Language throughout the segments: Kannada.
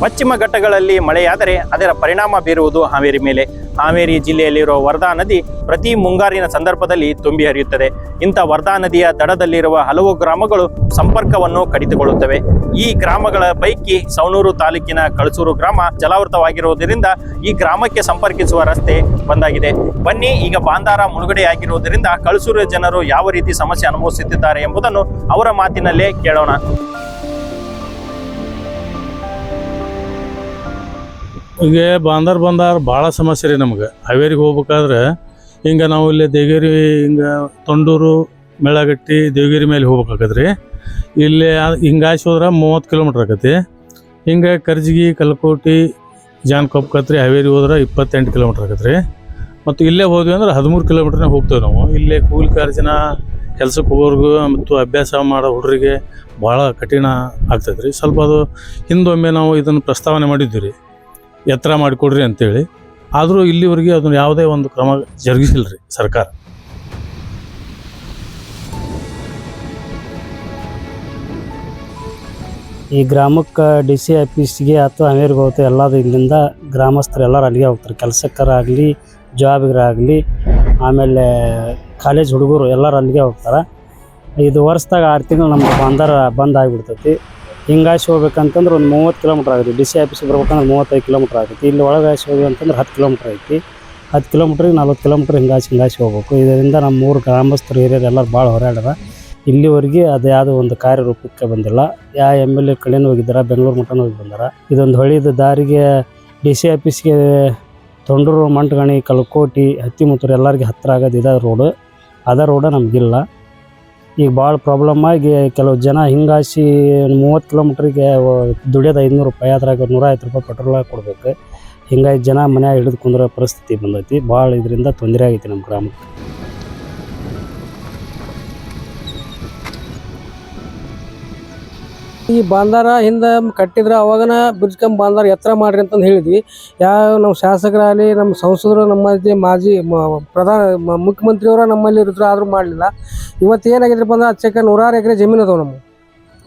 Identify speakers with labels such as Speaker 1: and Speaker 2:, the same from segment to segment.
Speaker 1: ಪಶ್ಚಿಮ ಘಟ್ಟಗಳಲ್ಲಿ ಮಳೆಯಾದರೆ ಅದರ ಪರಿಣಾಮ ಬೀರುವುದು ಹಾವೇರಿ ಮೇಲೆ. ಹಾವೇರಿ ಜಿಲ್ಲೆಯಲ್ಲಿರುವ ವರ್ಧಾ ನದಿ ಪ್ರತಿ ಮುಂಗಾರಿನ ಸಂದರ್ಭದಲ್ಲಿ ತುಂಬಿ ಹರಿಯುತ್ತದೆ. ಇಂಥ ವರ್ಧಾ ನದಿಯ ದಡದಲ್ಲಿರುವ ಹಲವು ಗ್ರಾಮಗಳು ಸಂಪರ್ಕವನ್ನು ಕಡಿತಗೊಳ್ಳುತ್ತವೆ. ಈ ಗ್ರಾಮಗಳ ಪೈಕಿ ಸವಣೂರು ತಾಲೂಕಿನ ಕಳಸೂರು ಗ್ರಾಮ ಜಲಾವೃತವಾಗಿರುವುದರಿಂದ ಈ ಗ್ರಾಮಕ್ಕೆ ಸಂಪರ್ಕಿಸುವ ರಸ್ತೆ ಬಂದಾಗಿದೆ. ಬನ್ನಿ, ಈಗ ಬಾಂದಾರ ಮುಳುಗಡೆಯಾಗಿರುವುದರಿಂದ ಕಳಸೂರು ಜನರು ಯಾವ ರೀತಿ ಸಮಸ್ಯೆ ಅನುಭವಿಸುತ್ತಿದ್ದಾರೆ ಎಂಬುದನ್ನು ಅವರ ಮಾತಿನಲ್ಲೇ ಕೇಳೋಣ.
Speaker 2: ಈಗ ಬಾಂದರ್ ಬಂದಾರ ಭಾಳ ಸಮಸ್ಯೆ ರೀ ನಮ್ಗೆ. ಹಾವೇರಿಗೆ ಹೋಗ್ಬೇಕಾದ್ರೆ ಹಿಂಗೆ ನಾವು ಇಲ್ಲಿ ದೇವಗಿರಿ ಹಿಂಗೆ ತೊಂಡೂರು, ಮೇಳಗಟ್ಟಿ ದೇವಗಿರಿ ಮೇಲೆ ಹೋಗ್ಬೇಕಾಗತ್ತೆ ರೀ ಇಲ್ಲಿ ಹಿಂಗಾಸಿ ಹೋದ್ರೆ ಮೂವತ್ತು ಕಿಲೋಮೀಟ್ರ್ ಆಕತಿ ಹಿಂಗೆ ಕರ್ಜಿಗಿ, ಕಲ್ಕೋಟಿ ಜಾನ್ಕೊಪ್ ಕತ್ರಿ, ಹಾವೇರಿ ಹೋದ್ರೆ ಇಪ್ಪತ್ತೆಂಟು ಕಿಲೋಮೀಟ್ರ್ ಆಗತ್ತೆ ರೀ ಮತ್ತು ಇಲ್ಲೇ ಹೋದ್ವಿ ಅಂದ್ರೆ ಹದಿಮೂರು ಕಿಲೋಮೀಟ್ರನೇ ಹೋಗ್ತೇವೆ ನಾವು. ಇಲ್ಲೇ ಕೂಲಿ ಕಾರ್ಜನ ಕೆಲ್ಸಕ್ಕೆ ಹೋಗೋರ್ಗು ಮತ್ತು ಅಭ್ಯಾಸ ಮಾಡೋ ಹುಡುಗರಿಗೆ ಭಾಳ ಕಠಿಣ ಆಗ್ತೈತೆ ರೀ. ಸ್ವಲ್ಪ ಅದು ಹಿಂದೊಮ್ಮೆ ನಾವು ಇದನ್ನು ಪ್ರಸ್ತಾವನೆ ಮಾಡಿದ್ವಿ ರೀ. ಎತ್ತರ ಮಾಡಿಕೊಡ್ರಿ ಅಂತೇಳಿ. ಆದರೂ ಇಲ್ಲಿವರೆಗೆ ಅದನ್ನು ಯಾವುದೇ ಒಂದು ಕ್ರಮ ಜರುಗಿಸಿಲ್ಲ ರೀ ಸರ್ಕಾರ.
Speaker 3: ಈ ಗ್ರಾಮಕ್ಕೆ ಡಿ ಸಿ ಆಫೀಸ್ಗೆ ಅಥವಾ ಅಮೇರ್ ಹೋಗುತ್ತೆ ಎಲ್ಲದು ಇಲ್ಲಿಂದ ಗ್ರಾಮಸ್ಥರು ಎಲ್ಲರೂ ಅಲ್ಲಿಗೆ ಹೋಗ್ತಾರೆ. ಕೆಲಸಕ್ಕರಾಗಲಿ ಜಾಬ್ಗರಾಗಲಿ ಆಮೇಲೆ ಕಾಲೇಜ್ ಹುಡುಗರು ಎಲ್ಲರೂ ಅಲ್ಲಿಗೆ ಹೋಗ್ತಾರೆ. ಇದು ವರ್ಷದಾಗ ಆರು ತಿಂಗಳು ನಮ್ಗೆ ಬಂದಾರ ಬಂದ್ ಆಗಿಬಿಡ್ತೈತಿ. ಹಿಂಗಾಸಿ ಹೋಗ್ಬೇಕಂತಂದ್ರೆ ಒಂದು ಮೂವತ್ತು ಕಿಲೋಮೀಟ್ರ್ ಆಗುತ್ತೆ. ಡಿ ಸಿ ಆಫೀಸಿಗೆ ಬರ್ಬೇಕಂದ್ರೆ ಮೂವತ್ತೈದು ಕಿಲೋಮೀಟ್ರ್ ಆಗುತ್ತೆ. ಇಲ್ಲಿ ಒಳಗಾಸಿ ಹೋಗಿ ಅಂತಂದ್ರೆ ಹತ್ತು ಕಿಲೋಮೀಟ್ರ್ ಐತಿ. ಹತ್ತು ಕಿಲೋಮೀಟ್ರಿಗೆ ನಲ್ವತ್ತು ಕಿಲೋಮೀಟ್ರ್ ಹಿಂಗಾಸಿ ಹಿಂಗಾಸಿ ಹೋಗ್ಬೇಕು. ಇದರಿಂದ ನಮ್ಮ ಮೂರು ಗ್ರಾಮಸ್ಥರು, ಹಿರಿಯರು ಎಲ್ಲರೂ ಭಾಳ ಹೊರಾಡ್ಯಾರ. ಇಲ್ಲಿವರೆಗೆ ಅದು ಯಾವುದೋ ಒಂದು ಕಾರ್ಯರೂಪಕ್ಕೆ ಬಂದಿಲ್ಲ. ಯಾ ಎಂ ಎಲ್ ಎ ಕಡೆನೂ ಹೋಗಿದ್ದಾರೆ, ಬೆಂಗಳೂರು ಮಟ್ಟನೂ ಹೋಗಿ ಬಂದಾರ. ಇದೊಂದು ಹೊಳಿದ ದಾರಿಗೆ ಡಿ ಸಿ ಆಫೀಸ್ಗೆ ತೊಂಡೂರು, ಮಂಟಗಣಿ, ಕಲ್ಕೋಟಿ, ಹತ್ತಿಮುತ್ತೂರು ಎಲ್ಲರಿಗೆ ಹತ್ತಿರ ಆಗೋದು ಇದೇ ರೋಡು. ಅದ ರೋಡ ನಮಗಿಲ್ಲ. ಈಗ ಭಾಳ ಪ್ರಾಬ್ಲಮ್ ಆಗಿ ಕೆಲವು ಜನ ಹಿಂಗಾಸಿ ಮೂವತ್ತು ಕಿಲೋಮೀಟ್ರಿಗೆ ದುಡಿಯೋದು ಐದುನೂರು ರೂಪಾಯಿ, ಅದ್ರಾಗ ನೂರ ಐವತ್ತು ರೂಪಾಯಿ ಪೆಟ್ರೋಲ್ ಕೊಡ್ಬೇಕು. ಹಿಂಗಾಗಿ ಜನ ಮನ್ಯಾಗ ಹಿಡಿದು ಕುಂದ್ರ ಪರಿಸ್ಥಿತಿ ಬಂದೈತಿ. ಭಾಳ ಇದರಿಂದ ತೊಂದರೆ ಆಗೈತಿ ನಮ್ಮ ಗ್ರಾಮಕ್ಕೆ.
Speaker 4: ಈ ಬಾಂದಾರ ಹಿಂದೆ ಕಟ್ಟಿದ್ರೆ ಅವಾಗನ ಬ್ರಿಡ್ಜ್ ಕಂ ಎತ್ತರ ಮಾಡ್ರಿ ಅಂತಂದು ಹೇಳಿದ್ವಿ. ಯಾವ ನಮ್ಮ ಶಾಸಕರಾಗಲಿ ನಮ್ಮ ಸಂಸದರು ನಮ್ಮ ಮಾಜಿ ಪ್ರಧಾನ ಮುಖ್ಯಮಂತ್ರಿಯವರು ಮುಖ್ಯಮಂತ್ರಿಯವರ ನಮ್ಮಲ್ಲಿ ಇರಿದ್ರು ಆದರೂ ಮಾಡಲಿಲ್ಲ. ಇವತ್ತು ಏನಾಗಿದ್ರಪ್ಪ ಅಂದ್ರೆ ಅಚ್ಚಕ್ಕ ನೂರಾರು ಎಕರೆ ಜಮೀನು ಅದಾವೆ ನಮ್ಮ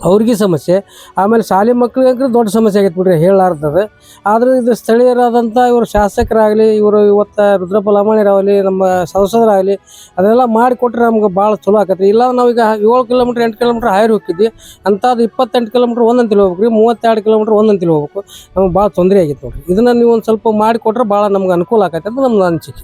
Speaker 4: ಅವ್ರಿಗೆ ಸಮಸ್ಯೆ. ಆಮೇಲೆ ಶಾಲೆ ಮಕ್ಳಿಗೆ ದೊಡ್ಡ ಸಮಸ್ಯೆ ಆಗೈತೆ ಬಿಡ್ರಿ ಹೇಳಾರ್ದದು ಆದ್ರೆ ಇದು ಸ್ಥಳೀಯರಾದಂಥ ಇವರು ಶಾಸಕರಾಗಲಿ, ಇವರು ಇವತ್ತು ರುದ್ರಪ್ಪ ಲಮಾಣಿರಾಗಲಿ ನಮ್ಮ ಸಂಸದರಾಗಲಿ, ಅದೆಲ್ಲ ಮಾಡಿಕೊಟ್ರೆ ನಮ್ಗೆ ಭಾಳ ಚಲೋ ಆಕತ್ರಿ. ಇಲ್ಲ ನಾವೀಗ ಏಳು ಕಿಲೋಮೀಟ್ರ್, ಎಂಟು ಕಿಲೋಮೀಟ್ರ್ ಹೈರ್ ಹೋಗಿದ್ವಿ ಅಂಥದ್ದು ಇಪ್ಪತ್ತೆಂಟು ಕಿಲೋಮೀಟ್ರ್ ಒಂದಂತ ಹೋಗ್ಬೇಕು ರೀ, ಮೂವತ್ತೆರಡು ಕಿಲೋಮೀಟ್ರ್ ಒಂದಂತ ಹೋಗ್ಬೇಕು ನಮ್ಗೆ ಭಾಳ ತೊಂದರೆ ಆಗಿತ್ತು ನೋಡ್ರಿ. ಇದನ್ನು ನೀವು ಒಂದು ಸ್ವಲ್ಪ ಮಾಡಿಕೊಟ್ರೆ ಭಾಳ ನಮ್ಗೆ ಅನುಕೂಲ ಆಕೈತೆ ಅಂತ ನಮ್ಮ ಅನಿಸಿಕೆ.